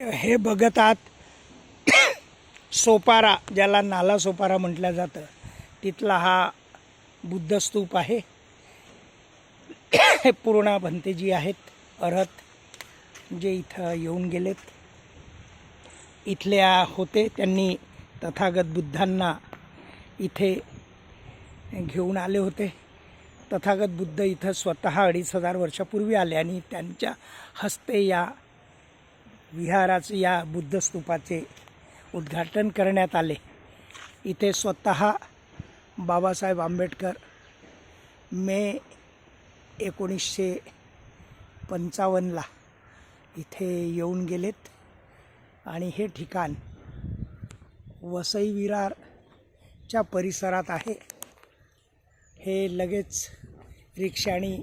हे बघत आहात सोपारा ज्याला नाला सोपारा म्हटलं जातं. तिथला हा बुद्धस्तूप आहे. हे पूर्णा भंतेजी आहेत. अरहत जे इथं येऊन गेलेत. इथल्या होते. त्यांनी तथागत बुद्धांना इथे घेऊन आले होते. तथागत बुद्ध इथं स्वतः अडीच हजार वर्षापूर्वी आले आणि त्यांच्या हस्ते या विहाराचे या बुद्धस्तूपाचे उद्घाटन करण्यात आले. इथे स्वतः बाबासाहेब आंबेडकर मे एकोणीसशे पंचावन्नला इथे येऊन गेलेत. आणि हे ठिकाण वसई विरारच्या परिसरात आहे. हे लगेच रिक्षाणी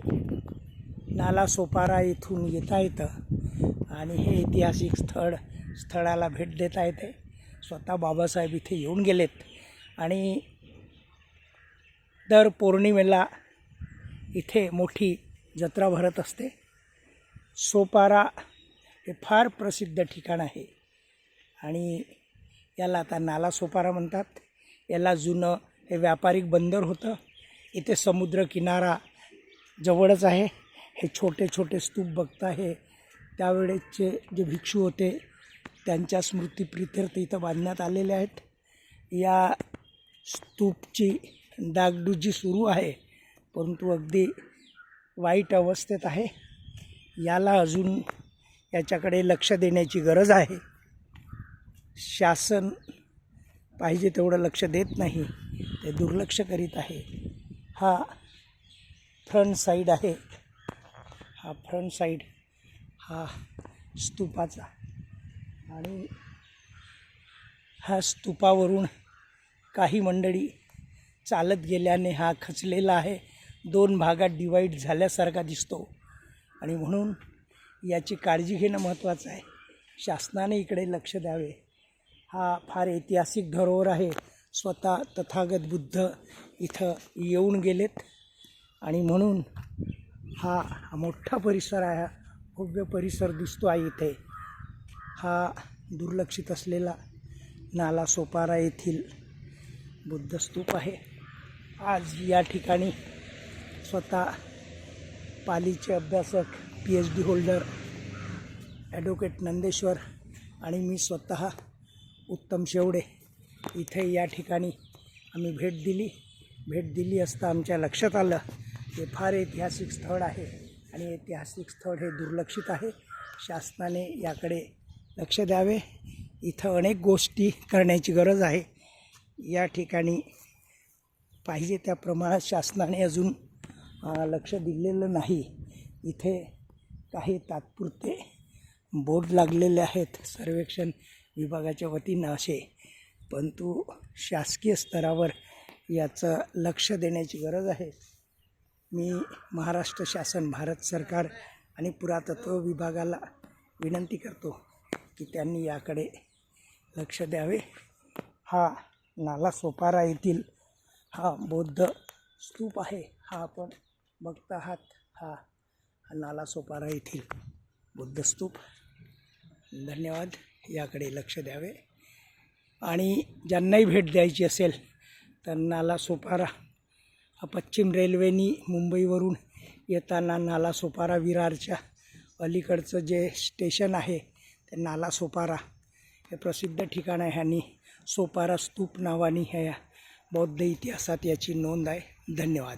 नालासोपारा इथून येता येतं. आणि हे ऐतिहासिक स्थळ स्थळाला भेट देता येते. स्वतः बाबासाहेब इथे येऊन गेलेत. आणि दर पौर्णिमेला इथे मोठी जत्रा भरत असते. सोपारा हे फार प्रसिद्ध ठिकाण आहे. आणि याला आता नाला सोपारा म्हणतात. याला जुनं हे व्यापारिक बंदर होतं. इथे समुद्र किनारा जवळच आहे. हे छोटे छोटे स्तूप बघता हे त्यावेळेचे जे भिक्षू होते त्यांच्या स्मृतीप्रित्यर्थ इथं बांधण्यात आलेले आहेत. या स्तूपची डागडुजी सुरू आहे परंतु अगदी वाईट अवस्थेत आहे. याला अजून याच्याकडे लक्ष देण्याची गरज आहे. शासन पाहिजे तेवढं लक्ष देत नाही ते दुर्लक्ष करीत आहे. हा फ्रंट साईड आहे. हा फ्रंट साईड हा स्तूपाचा. आणि हा स्तूपावरून काही मंडळी चालत गेल्याने हा खचलेला आहे. दोन भागात डिवाईड झाल्यासारखा दिसतो. आणि म्हणून याची काळजी घेणं महत्त्वाचं आहे. शासनाने इकडे लक्ष द्यावे. हा फार ऐतिहासिक धरोहर आहे. स्वतः तथागत बुद्ध इथं येऊन गेलेत. आणि म्हणून हा हा मोठा परिसर आहे. हा भव्य परिसर दिसतो आहे इथे. हा दुर्लक्षित असलेला नाला सोपारा येथील बुद्धस्तूप आहे. आज या ठिकाणी स्वतः पालीचे अभ्यासक P H D holder advocate Nandeshwar आणि मी स्वतः उत्तम शेवडे इथे या ठिकाणी आम्ही भेट दिली. भेट दिली असता आमच्या लक्षात आलं हे फार ऐतिहासिक स्थळ आहे. आणि ऐतिहासिक स्थळ हे दुर्लक्षित आहे. शासनाने याकडे लक्ष द्यावे. इथं अनेक गोष्टी करण्याची गरज आहे. या ठिकाणी पाहिजे त्या प्रमाणात शासनाने अजून लक्ष दिलेलं नाही. इथे काही तात्पुरते बोर्ड लागलेले आहेत. सर्वेक्षण विभागाच्या वतीनं असे. परंतु शासकीय स्तरावर याचं लक्ष देण्याची गरज आहे. मी महाराष्ट्र शासन भारत सरकार आणि पुरातत्व विभागाला विनंती करतो की त्यांनी याकडे लक्ष द्यावे. हा नाला सोपारा येथील हा बौद्ध स्तूप आहे. हा आपण बघत आहात. हा नाला सोपारा येथील बुद्ध स्तूप. धन्यवाद. याकडे लक्ष द्यावे. आणि ज्यांनाही भेट द्यायची असेल तर नाला सोपारा पश्चिम रेल्वेनी मुंबईवरून येताना नाला सोपारा विरारच्या अलीकडचं जे स्टेशन आहे ते नाला सोपारा. हे प्रसिद्ध ठिकाण आहे आणि सोपारा स्तूप नावाने ह्या बौद्ध इतिहासात याची नोंद आहे. धन्यवाद.